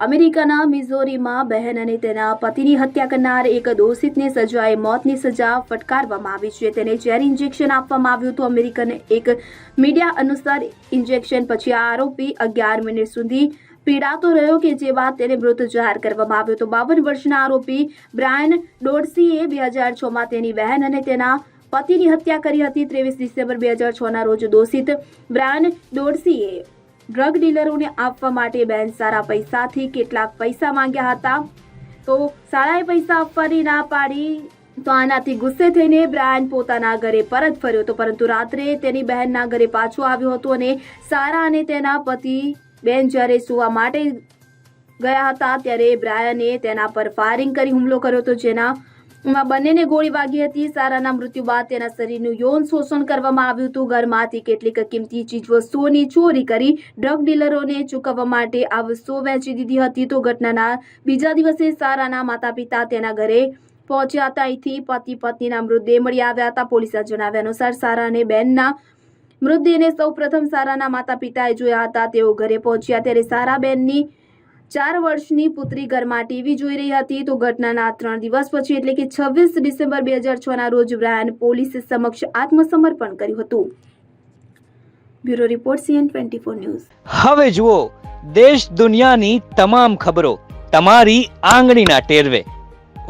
અમેરિકાના મિઝોરીમાં બહેન અને તેના પતિની હત્યા કરનાર એક દોષિતને સજાએ મોતની સજા ફટકારવામાં આવી છે. તેને ઝેરી ઇન્જેક્શન આપવામાં આવ્યું હતું. અમેરિકન એક મીડિયા અનુસાર ઇન્જેક્શન પછી આ આરોપી અગિયાર મિનિટ સુધી પીડાતો રહ્યો કે જે બાદ તેને મૃત જાહેર કરવામાં આવ્યો તો બાવન વર્ષના આરોપી બ્રાયન ડોડસીએ બે હજાર છમાં તેની બહેન અને તેના પતિની હત્યા કરી હતી. ત્રેવીસ ડિસેમ્બર બે હજાર છના રોજ દોષિત બ્રાયન ડોડસીએ ડ્રગ ડીલરોને આપવા માટે બેન સારા પૈસાથી કેટલાક પૈસા માંગ્યા હતા. તો સારાએ પૈસા આપવાની ના પાડી, તો આનાથી ગુસ્સે થઈને બ્રાયન પોતાના ઘરે પરત ફર્યો હતો. પરંતુ રાત્રે તેની બહેનના ઘરે પાછો આવ્યો હતો અને સારા અને તેના પતિ બેન જ્યારે સુવા માટે ગયા હતા, ત્યારે બ્રાયને તેના પર ફાયરિંગ કરી હુમલો કર્યો હતો, જેના માં બંનેને ગોળી વાગી હતી. સારાના મૃત્યુ બાદ તેના શરીરનું યૌન શોષણ કરવામાં આવ્યું હતું. ઘરમાંથી કેટલીક કિંમતી ચીજવસ્તુઓની ચોરી કરી ડ્રગ ડીલરોને ચૂકવવા માટે આ વસ્તુઓ વેચી દીધી હતી. તો ઘટનાના બીજા દિવસે સારાના માતા પિતા તેના ઘરે પહોંચ્યા હતા. અહીંથી પતિ પત્નીના મૃતદેહ મળી આવ્યા હતા. પોલીસે જણાવ્યા અનુસાર સારા અને બેનના મૃતદેહને સૌ પ્રથમ સારાના માતા પિતાએ જોયા હતા. તેઓ ઘરે પહોંચ્યા ત્યારે સારા બેનની ચાર વર્ષની પુત્રી ઘરમાં ટીવી જોઈ રહી હતી. તો ઘટનાના ત્રણ દિવસ પછી, એટલે કે છવ્વીસ ડિસેમ્બર બે હજાર છના રોજ, બ્રાયન પોલીસ સમક્ષ આત્મસમર્પણ કર્યું હતું. Bureau report, CN twenty four news. હવે જુઓ, દેશ દુનિયાની તમામ ખબરો તમારી આંગળીના ટેરવે.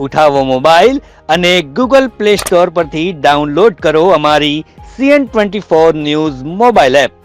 ઉઠાવો મોબાઈલ અને ગૂગલ પ્લે સ્ટોર પરથી ડાઉનલોડ કરો અમારી CN twenty four news mobile app.